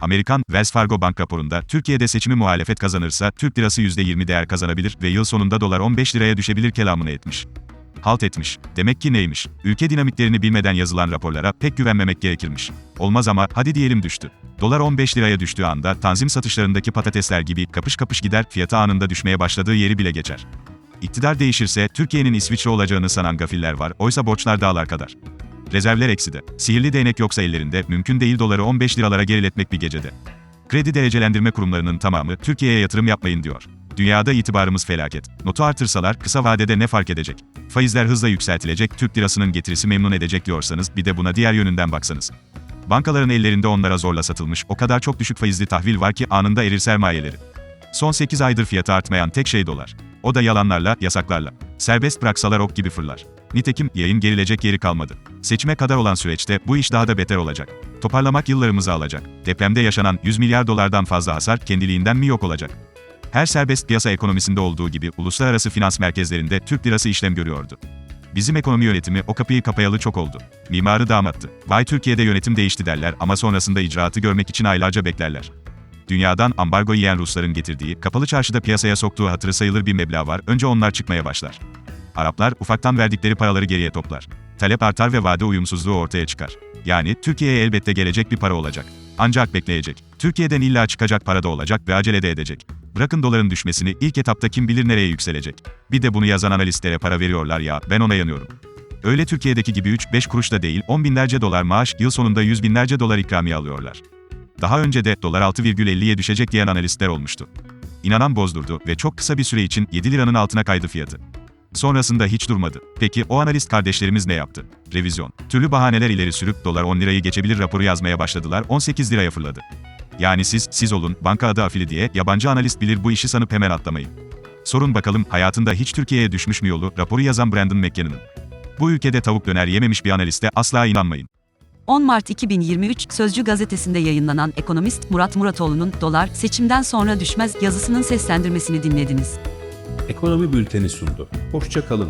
Amerikan Wells Fargo Bank raporunda Türkiye'de seçimi muhalefet kazanırsa Türk lirası %20 değer kazanabilir ve yıl sonunda dolar 15 liraya düşebilir kelamını etmiş. Halt etmiş. Demek ki neymiş? Ülke dinamiklerini bilmeden yazılan raporlara pek güvenmemek gerekirmiş. Olmaz ama hadi diyelim düştü. Dolar 15 liraya düştüğü anda tanzim satışlarındaki patatesler gibi kapış kapış gider fiyatı anında düşmeye başladığı yeri bile geçer. İktidar değişirse Türkiye'nin İsviçre olacağını sanan gafiller var oysa borçlar dağlar kadar. Rezervler ekside. Sihirli değnek yoksa ellerinde mümkün değil doları 15 liralara geriletmek bir gecede. Kredi derecelendirme kurumlarının tamamı Türkiye'ye yatırım yapmayın diyor. Dünyada itibarımız felaket. Notu artırsalar kısa vadede ne fark edecek? Faizler hızla yükseltilecek, Türk lirasının getirisi memnun edecek diyorsanız bir de buna diğer yönünden baksanız. Bankaların ellerinde onlara zorla satılmış o kadar çok düşük faizli tahvil var ki anında erir sermayeleri. Son 8 aydır fiyatı artmayan tek şey dolar. O da yalanlarla, yasaklarla. Serbest bıraksalar ok gibi fırlar. Nitekim yayın gerilecek yeri kalmadı. Seçime kadar olan süreçte bu iş daha da beter olacak. Toparlamak yıllarımızı alacak. Depremde yaşanan 100 milyar dolardan fazla hasar kendiliğinden mi yok olacak? Her serbest piyasa ekonomisinde olduğu gibi uluslararası finans merkezlerinde Türk lirası işlem görüyordu. Bizim ekonomi yönetimi o kapıyı kapayalı çok oldu. Mimarı damattı. Vay Türkiye'de yönetim değişti derler ama sonrasında icraatı görmek için aylarca beklerler. Dünyadan ambargo yiyen Rusların getirdiği, kapalı çarşıda piyasaya soktuğu hatırı sayılır bir meblağ var, önce onlar çıkmaya başlar. Araplar ufaktan verdikleri paraları geriye toplar. Talep artar ve vade uyumsuzluğu ortaya çıkar. Yani Türkiye'ye elbette gelecek bir para olacak. Ancak bekleyecek. Türkiye'den illa çıkacak para da olacak ve acele de edecek. Bırakın doların düşmesini, ilk etapta kim bilir nereye yükselecek. Bir de bunu yazan analistlere para veriyorlar ya, ben ona yanıyorum. Öyle Türkiye'deki gibi 3-5 kuruş da değil, 10 binlerce dolar maaş, yıl sonunda 100 binlerce dolar ikramiye alıyorlar. Daha önce de dolar 6,50'ye düşecek diyen analistler olmuştu. İnanan bozdurdu ve çok kısa bir süre için 7 liranın altına kaydı fiyatı. Sonrasında hiç durmadı. Peki o analist kardeşlerimiz ne yaptı? Revizyon. Türlü bahaneler ileri sürüp dolar 10 lirayı geçebilir raporu yazmaya başladılar 18 liraya fırladı. Yani siz, siz olun, banka adı afili diye yabancı analist bilir bu işi sanıp hemen atlamayın. Sorun bakalım hayatında hiç Türkiye'ye düşmüş mü yolu raporu yazan Brandon McKennan'ın. Bu ülkede tavuk döner yememiş bir analiste asla inanmayın. 10 Mart 2023 Sözcü gazetesinde yayınlanan ekonomist Murat Muratoğlu'nun Dolar seçimden sonra düşmez yazısının seslendirmesini dinlediniz. Ekonomi Bülteni sundu. Hoşça kalın.